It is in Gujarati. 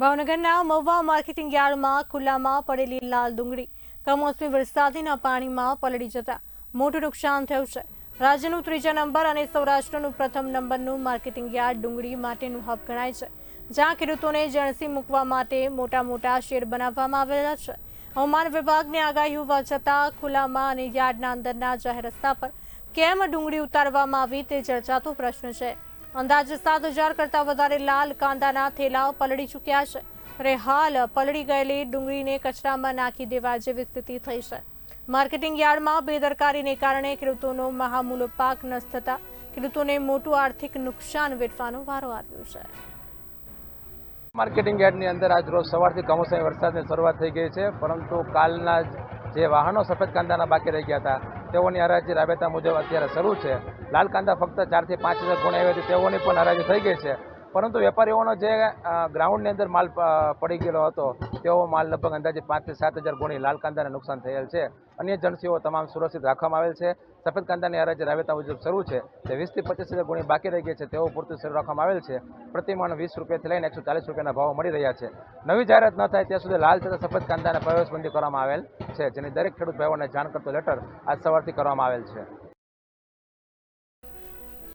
ભાવનગરના મહુવા માર્કેટિંગ યાર્ડમાં ખુલ્લામાં પડેલી લાલ ડુંગળી. કમોસમી વરસાદીના પાણીમાં પલળી જતા મોટું નુકસાન થયું છે. રાજ્યનું ત્રીજા નંબર અને સૌરાષ્ટ્રનું પ્રથમ નંબરનું માર્કેટિંગ યાર્ડ ડુંગળી માટેનું હબ ગણાય છે, જ્યાં ખેડૂતોને જણસી મૂકવા માટે મોટા મોટા શેડ બનાવવામાં આવેલા છે. હવામાન વિભાગની આગાહી હોવા છતાં ખુલ્લામાં અને યાર્ડના અંદરના જાહેર રસ્તા પર કેમ ડુંગળી ઉતારવામાં આવી તે ચર્ચાતો પ્રશ્ન છે. અંદાજે સાત હજાર કરતા વધારે લાલ કાંદાના થેલાઓ પલળી ચૂક્યા છે. અને હાલ પલળી ગયેલી ડુંગળીને કચરામાં નાખી દેવા જેવી સ્થિતિ થઈ છે. માર્કેટિંગ યાર્ડમાં બેદરકારીને કારણે ખેડૂતોનો મહામૂલો પાક નષ્ટ થતા ખેડૂતોને મોટું આર્થિક નુકસાન વેઠવાનો વારો આવ્યો છે. માર્કેટિંગ યાર્ડની અંદર આજ રોજ સવારથી કમોસમી વરસાદની શરૂઆત થઈ ગઈ છે, પરંતુ કાલના જે વાહનો સફેદ કાંદાના બાકી રહી ગયા હતા તેઓની હરાજી રાબેતા મુજબ અત્યારે શરૂ છે. લાલ કાંદા ફક્ત ચારથી પાંચ હજાર ગુણ આવી હતી તેઓની પણ હરાજી થઈ ગઈ છે. પરંતુ વેપારીઓનો જે ગ્રાઉન્ડની અંદર માલ પડી ગયેલો હતો તેવો માલ લગભગ અંદાજે પાંચથી સાત હજાર ગુણી લાલ કાંદાને નુકસાન થયેલ છે. અન્ય જણસીઓ તમામ સુરક્ષિત રાખવામાં આવેલ છે. સફેદ કાંદાની હરાજી રાબેતા મુજબ શરૂ છે. તે વીસથી પચીસ હજાર ગુણી બાકી રહી ગઈ છે તેઓ પૂરતું શરૂ રાખવામાં આવેલ છે. પ્રતિમાણ વીસ રૂપિયાથી લઈને એકસો ચાલીસ રૂપિયાના ભાવ મળી રહ્યા છે. નવી જાહેરાત ન થાય ત્યાં સુધી લાલ તથા સફેદ કાંદાને પ્રવેશબંધી કરવામાં આવેલ છે. જેની દરેક ખેડૂત ભાઈઓને જાણ કરતો લેટર આજ સવારથી કરવામાં આવેલ છે.